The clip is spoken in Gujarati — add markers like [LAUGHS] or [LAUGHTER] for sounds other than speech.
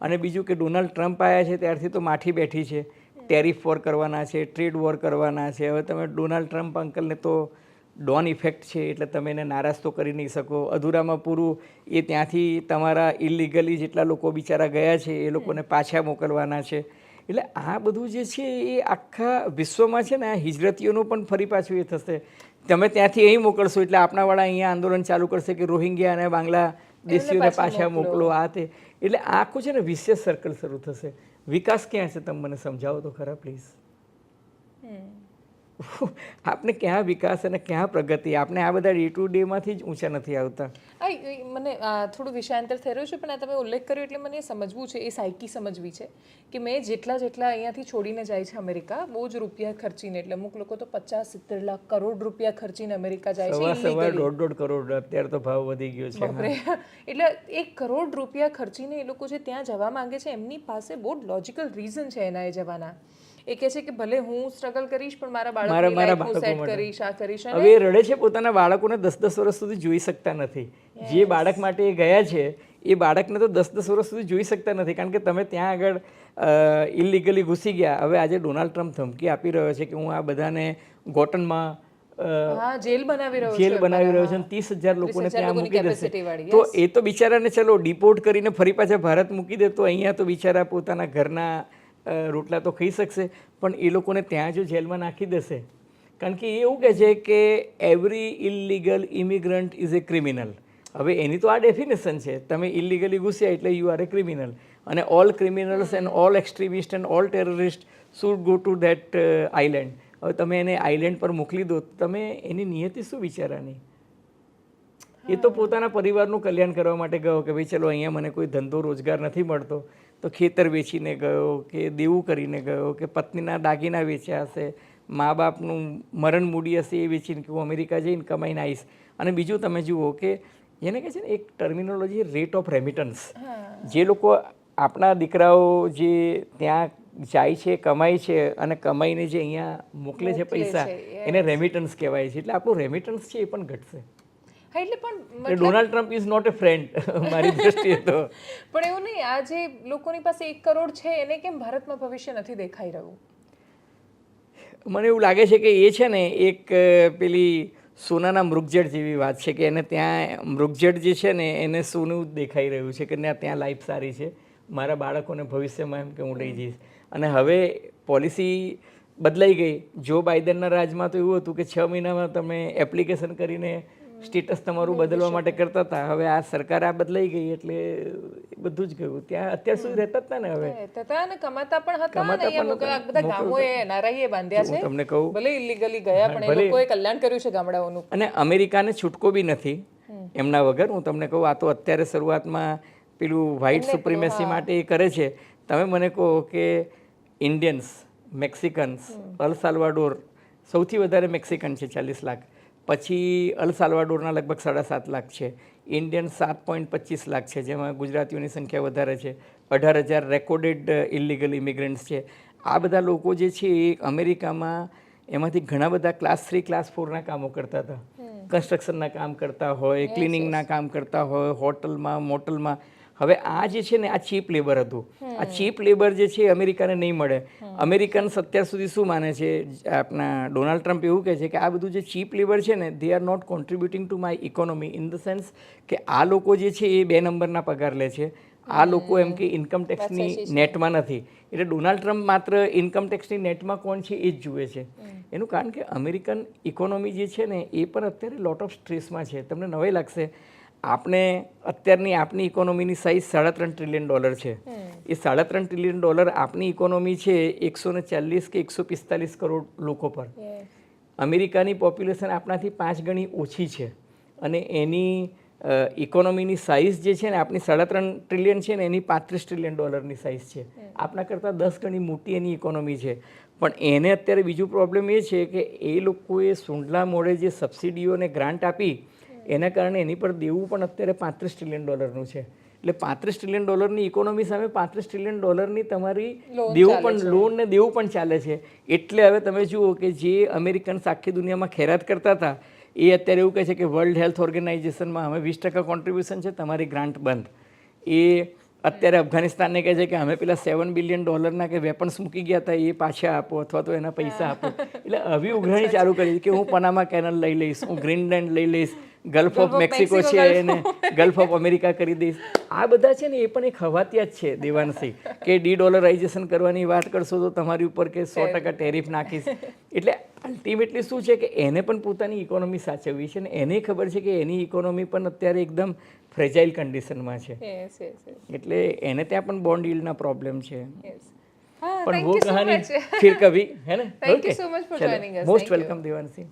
અને બીજું કે ડોનાલ્ડ ટ્રમ્પ આવ્યા છે ત્યારથી તો માઠી બેઠી છે. ટેરિફ વોર કરવાના છે ટ્રેડ વોર કરવાના છે. હવે તમે ડોનાલ્ડ ટ્રમ્પ અંકલને તો ડોન ઇફેક્ટ છે એટલે તમે એને નારાજ તો કરી નહીં શકો. અધૂરામાં પૂરું એ ત્યાંથી તમારા ઇલીગલી જેટલા લોકો બિચારા ગયા છે એ લોકોને પાછા મોકલવાના છે. એટલે આ બધું જે છે એ આખા વિશ્વમાં છે ને આ હિજરતીઓનું પણ ફરી પાછું એ થશે. તમે ત્યાંથી અહીં મોકલશો એટલે આપણાવાળા અહીંયા આંદોલન ચાલુ કરશે કે રોહિંગ્યા અને બાંગ્લાદેશીઓને પાછા મોકલો. આ તે. એટલે આખું છે ને વિશેષ સર્કલ શરૂ થશે. વિકાસ ક્યાં છે? તમે મને સમજાવો તો ખરા પ્લીઝ આપને ક્યાં વિકાસ અને ક્યાં પ્રગતિ? આપણે આ બધા ડે ટુ ડેમાંથી જ ઊંચા નથી આવતા. મને થોડું વિષયાંતર થઈ રહ્યું છે પણ આ તમે ઉલ્લેખ કર્યો એટલે મને સમજવું છે એ સાયકી સમજવી છે કે મેં જેટલા જેટલા અહીંયાથી છોડીને જાય છે અમેરિકા બહુ જ રૂપિયા ખર્ચીને એટલે અમુક લોકો તો પચાસ સિત્તેર લાખ કરોડ રૂપિયા ખર્ચીને અમેરિકા જાય છે સવાર દોઢ દોઢ કરોડ અત્યારે તો ભાવ વધી ગયો છે એટલે એક કરોડ રૂપિયા ખર્ચીને એ લોકો જે ત્યાં જવા માંગે છે એમની પાસે બહુ લોજિકલ રીઝન છે એના એ જવાના. એ કહે છે કે ભલે હું સ્ટ્રગલ કરીશ પણ મારા બાળકો મારા સેટ કરીશ આ કરીશ હવે એ રડે છે પોતાના બાળકોને દસ દસ વર્ષ સુધી જોઈ શકતા નથી. જે બાળક માટે એ ગયા છે એ બાળકને તો દસ દસ વર્ષ સુધી જોઈ શકતા નથી. કારણ કે તમે ત્યાં આગળ ઇલીગલી ઘૂસી ગયા. હવે આજે ડોનાલ્ડ ટ્રમ્પ ધમકી આપી રહ્યો છે કે હું આ બધાને ગોટનમાં જેલ બનાવી રહ્યો છે જેલ બનાવી રહ્યો છે ત્રીસ હજાર લોકોને ત્યાં મૂકી દેશે. તો એ તો બિચારાને ચલો ડિપોર્ટ કરીને ફરી પાછા ભારત મૂકી દે તો અહીંયા તો બિચારા પોતાના ઘરના રોટલા તો ખાઈ શકશે પણ એ લોકોને ત્યાં જો જેલમાં નાખી દેશે. કારણ કે એ એવું કહે છે કે every illegal immigrant is a criminal હવે એની તો આ ડેફિનેશન છે. તમે ઇલિગલી ઘૂસ્યા એટલે યુ આર એ ક્રિમિનલ અને all criminals and all extremist and all terrorist should go to that island હવે તમે એને આઇલેન્ડ પર મોકલી દો તમે એની નિયતિ શું વિચારાની એ તો પોતાના પરિવારનું કલ્યાણ કરવા માટે ગયો કે ભાઈ ચલો અહીંયા મને કોઈ ધંધો રોજગાર નથી મળતો. તો ખેતર વેચીને ગયો કે દેવું કરીને ગયો કે પત્નીના દાગીના વેચ્યા હશે મા બાપનું મરણ મૂડી હશે એ વેચીને કે હું અમેરિકા જઈને કમાઈને આવીશ. અને બીજું તમે જુઓ કે એને કહે છે ને એક ટર્મિનોલોજી રેટ ઓફ રેમિટન્સ જે લોકો આપણા દીકરાઓ જે ત્યાં જાય છે કમાય છે અને કમાઈને જે અહીંયા મોકલે છે પૈસા એને રેમિટન્સ કહેવાય છે. એટલે આપણું રેમિટન્સ છે એ પણ ઘટશે. હા એટલે પણ Donald Trump is not a friend મારી દ્રષ્ટિએ તો. [LAUGHS] પણ એવું નહીં આ જે લોકોની પાસે એક કરોડ છે એને કેમ ભારતમાં ભવિષ્ય નથી દેખાઈ રહ્યું? મને એવું લાગે છે કે એ છે ને એક પેલી સોનાના મૃગજળ જેવી વાત છે કે એને ત્યાં મૃગજળ જે છે ને એને સોનું દેખાઈ રહ્યું છે કે ના ત્યાં લાઈફ સારી છે. મારા બાળકોને ભવિષ્યમાં એમ કે હું લઈ જઈશ. અને હવે પોલિસી બદલાઈ ગઈ. જો બાઇડનના રાજમાં તો એવું હતું કે છ મહિનામાં તમે એપ્લિકેશન કરીને સ્ટેટસ તમારું બદલવા માટે કરતા હતા. હવે આ સરકાર આ બદલાઈ ગઈ એટલે બધું જ ગયું. ત્યાં અત્યાર સુધી રહેતા હતા ને હવે? હતા અને કમાતા પણ હતા કમાતા પણ બધા ગામો એ એનઆરઆઈએ બાંધ્યા છે. તમને કહું. ભલે ઇલીગલી ગયા પણ એ લોકોએ કલ્યાણ કર્યું છે ગામડાઓનું. અને અમેરિકાને છૂટકો બી નથી. એમના વગર હું તમને કહું આ તો અત્યારે શરૂઆતમાં પેલું વ્હાઇટ સુપ્રીમેસી માટે એ કરે છે. તમે મને કહો કે ઇન્ડિયન્સ મેક્સિકન્સ અલ સાલ્વાડોર સૌથી વધારે મેક્સિકન છે ચાલીસ લાખ. પછી અલ સાલ્વાડોરના લગભગ સાડા સાત લાખ છે. ઇન્ડિયન સાત પોઈન્ટ પચીસ લાખ છે જેમાં ગુજરાતીઓની સંખ્યા વધારે છે. અઢાર હજાર રેકોર્ડેડ ઇલિગલ ઇમિગ્રન્ટ્સ છે. આ બધા લોકો જે છે એ અમેરિકામાં એમાંથી ઘણા બધા ક્લાસ થ્રી ક્લાસ ફોરના કામો કરતા હતા. કન્સ્ટ્રક્શનના કામ કરતા હોય ક્લિનિંગના કામ કરતા હોય હોટલમાં મોટલમાં હવે આ જે છે ને આ ચીપ લેબર હતું. આ ચીપ લેબર જે છે એ અમેરિકાને નહીં મળે. અમેરિકન્સ અત્યાર સુધી શું માને છે? આપણા ડોનાલ્ડ ટ્રમ્પ એવું કહે છે કે આ બધું જે ચીપ લેબર છે ને they are not contributing to my economy in the sense કે આ લોકો જે છે એ બે નંબરના પગાર લે છે. આ લોકો એમ કે ઇન્કમ ટેક્સની નેટમાં નથી. એટલે ડોનાલ્ડ ટ્રમ્પ માત્ર ઇન્કમ ટેક્સની નેટમાં કોણ છે એ જ જુએ છે. એનું કારણ કે અમેરિકન ઇકોનોમી જે છે ને એ પણ અત્યારે લોટ ઓફ સ્ટ્રેસમાં છે. તમને નવાઈ લાગશે. આપણે અત્યારની આપણી ઇકોનોમીની સાઇઝ સાડા ત્રણ ટ્રિલિયન ડોલર છે એ સાડા ત્રણ ટ્રિલિયન ડોલર આપની ઇકોનોમી છે એકસો ને ચાલીસ કે એકસો પિસ્તાલીસ કરોડ લોકો પર. અમેરિકાની પોપ્યુલેશન આપણાથી પાંચ ગણી ઓછી છે. અને એની ઇકોનોમીની સાઇઝ જે છે ને આપણી સાડા ત્રણ ટ્રિલિયન છે ને એની પાંત્રીસ ટ્રિલિયન ડોલરની સાઇઝ છે. આપણા કરતાં દસ ગણી મોટી એની ઇકોનોમી છે. પણ એને અત્યારે બીજું પ્રોબ્લેમ એ છે કે એ લોકોએ સુંડલા મોડે જે સબસિડીઓને ગ્રાન્ટ આપી એના કારણે એની પર દેવું પણ અત્યારે પાંત્રીસ ટ્રિલિયન ડોલરનું છે. એટલે પાંત્રીસ ટ્રિલિયન ડોલરની ઇકોનોમી સામે પાંત્રીસ ટ્રિલિયન ડોલરની તમારી દેવું પણ લોન ને દેવું પણ ચાલે છે. એટલે હવે તમે જુઓ કે જે અમેરિકન્સ આખી દુનિયામાં ખેરાત કરતા હતા એ અત્યારે એવું કહે છે કે વર્લ્ડ હેલ્થ ઓર્ગેનાઇઝેશનમાં અમે વીસ ટકા કોન્ટ્રીબ્યુશન છે તમારી ગ્રાન્ટ બંધ. એ અત્યારે અફઘાનિસ્તાનને કહે છે કે અમે પેલા સેવન બિલિયન ડોલરના કે વેપન્સ મૂકી ગયા હતા એ પાછા આપો અથવા તો એના પૈસા આપો. [LAUGHS] એટલે આવી ઉઘરાણી ચાલુ કરી કે હું પનામા કેનલ લઈ લઈશ હું ગ્રીનલેન્ડ લઈ લઈશ ગલ્ફ ઓફ મેક્સિકો છે એને ગલ્ફ ઓફ અમેરિકા કરી દઈશ. આ બધા છે ને એ પણ એક હવાતિયા જ છે દેવાનસિંહ કે ડી ડોલરાઇઝેશન કરવાની વાત કરશો તો તમારી ઉપર કે સો ટકા ટેરિફ નાખીશ. એટલે અલ્ટિમેટલી શું છે કે એને પણ પોતાની ઇકોનોમી સાચવવી છે અને એને ખબર છે કે એની ઇકોનોમી પણ અત્યારે એકદમ ફ્રેજાઇલ કન્ડિશનમાં છે. એટલે એને ત્યાં પણ બોન્ડ યીલ્ડના પ્રોબ્લેમ છે. પણ વો કહાની ફિર કભી હે ને? Thank you so much for joining us most welcome Devansinh